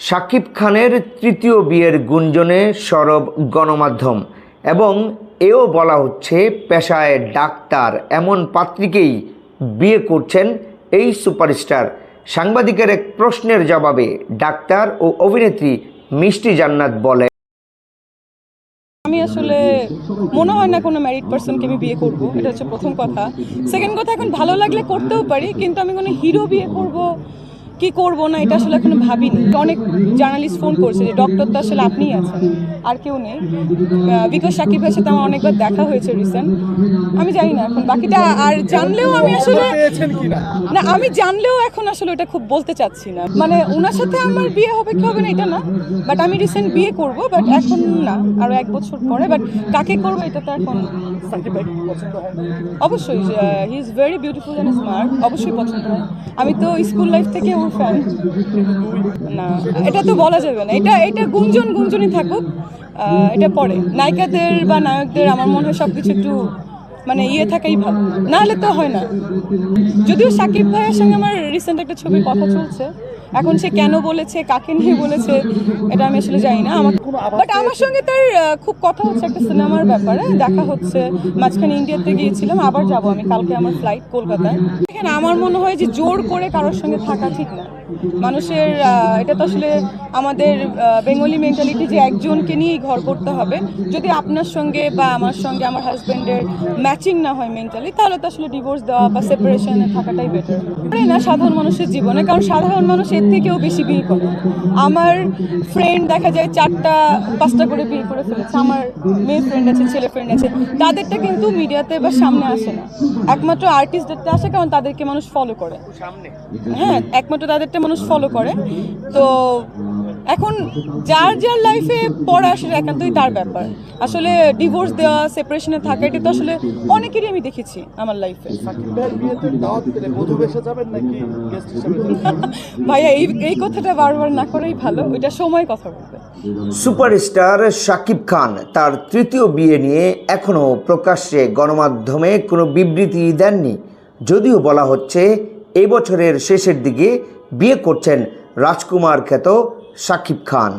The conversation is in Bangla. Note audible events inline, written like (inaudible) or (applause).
শাকিব খানের তৃতীয় বিয়ের গুঞ্জনে সরব গণমাধ্যম এবং এও বলা হচ্ছে পেশায় ডাক্তার এমন পাত্রীকেই বিয়ে করছেন এই সুপারস্টার। সাংবাদিকের এক প্রশ্নের জবাবে ডাক্তার ও অভিনেত্রী মিষ্টি জান্নাত বলে, আমি আসলে মনে হয় না কোনো ম্যারিড পার্সনকে আমি বিয়ে করব, এটা হচ্ছে প্রথম কথা। সেকেন্ড কথা, এখন ভালো লাগলে করতেও পারি, কিন্তু আমি কোনো হিরো বিয়ে করব কি করব না এটা আসলে এখনও ভাবিনি। অনেক জার্নালিস্ট ফোন করছে যে ডক্টর তো আসলে আপনিই আছেন আর কেউ নেই। বিকজ সাকিব ভাইয়ের সাথে আমার অনেকবার দেখা হয়েছে রিসেন্ট আমি জানি না এখন বাকিটা আর জানলেও আমি আসলে না আমি জানলেও এখন আসলে ওটা খুব বলতে চাচ্ছি না। মানে ওনার সাথে আমার বিয়ে হবে কি হবে না এটা না বাট আমি রিসেন্ট বিয়ে করব বাট এখন না আরও এক বছর পরে বাট কাকে করব এটা তো এখন অবশ্যই he is very beautiful and smart অবশ্যই পছন্দ হয়। আমি তো স্কুল লাইফ থেকে ওর ফ্যান না, এটা তো বলা যাবে না। এটা এটা গুঞ্জন গুঞ্জনই থাকুক এটা পরে নায়িকাদের বা নায়কদের আমার মনে হয় সব কিছু একটু মানে ইয়ে থাকাই ভালো। না হলে তো হয় না। যদিও সাকিব ভাইয়ের সঙ্গে আমার রিসেন্ট একটা ছবির কথা চলছে। এখন সে কেন বলেছে, কাকে নিয়ে বলেছে, এটা আমি আসলে জানি না। আমার বাট আমার সঙ্গে তার খুব কথা হচ্ছে একটা সিনেমার ব্যাপারে। দেখা হচ্ছে। মাঝখানে ইন্ডিয়াতে গিয়েছিলাম, আবার যাব আমি কালকে আমার ফ্লাইট কলকাতায়। আমার মনে হয় যে জোর করে কারোর সঙ্গে থাকা ঠিক না। মানুষের এটা তো আসলে আমাদের বেঙ্গলি মেন্টালিটি যে একজনকে নিয়েই ঘর করতে হবে। যদি আপনার সঙ্গে বা আমার সঙ্গে আমার হাজব্যান্ডের ম্যাচিং না হয় মেন্টালি তাহলে তো আসলে ডিভোর্স দেওয়া বা সেপারেশনে থাকাটাই বেটার না সাধারণ মানুষের জীবনে কারণ সাধারণ মানুষ এর থেকেও বেশি বিয়ে করে। আমার ফ্রেন্ড দেখা যায় চারটা পাঁচটা করে বিয়ে করে ফেলেছে। আমার মেয়ে ফ্রেন্ড আছে ছেলে ফ্রেন্ড আছে। তাদেরটা কিন্তু মিডিয়াতে বা সামনে আসে না। একমাত্র আর্টিস্টদেরতে আসে কারণ তাদেরকে মানুষ ফলো করে। হ্যাঁ একমাত্র তাদেরটা মানুষ ফলো করে। তো এখন যার যার লাইফে পড়া সেটা একান্তই তার ব্যাপার। আসলে ডিভোর্স দেওয়া সেপারেশনে থাকা, এটা তো আসলে অনেকেরই আমি দেখেছি আমার লাইফে? (laughs) ভাইয়া, এই এই কথাটা বারবার না করাই ভালো, ওইটা সময় কথা বলবে। সুপারস্টার শাকিব খান তার তৃতীয় বিয়ে নিয়ে এখনও প্রকাশ্যে গণমাধ্যমে কোনো বিবৃতি দেননি। যদিও বলা হচ্ছে এই বছরের শেষের দিকে বিয়ে করছেন রাজকুমার খ্যাত শাকিব খান।